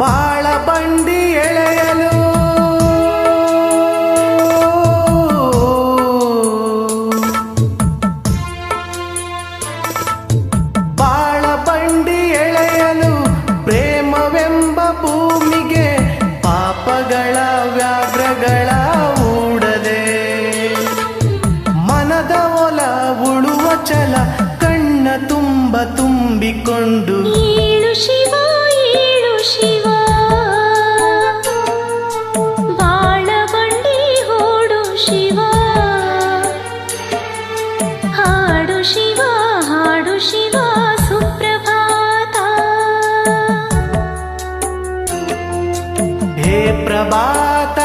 ಬಾಳ ಬಂಡಿ ಎಳೆಯಲು. ಬಾಳ ಬಂಡಿ ಎಳೆಯಲು ಪ್ರೇಮವೆಂಬ ಭೂಮಿಗೆ ಪಾಪಗಳ ವ್ಯಾಘ್ರಗಳ ಊಡದೆ. ಮನದ ಒಲ ಉಳುವ ಚಲ ಕಣ್ಣ ತುಂಬ ತುಂಬಿಕೊಂಡು. ಶಿವ ಪ್ರಭಾತ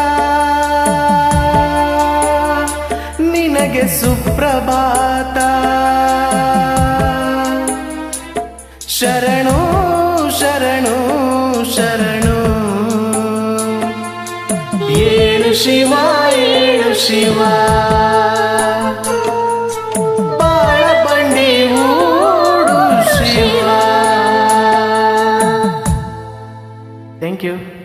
ನಿನಗೆ ಸುಪ್ರಭಾತ. ಶರಣು ಶರಣು ಶರಣು. ಏಳು ಶಿವ ಏಳು ಶಿವ. ಬಾಳ you. Thank you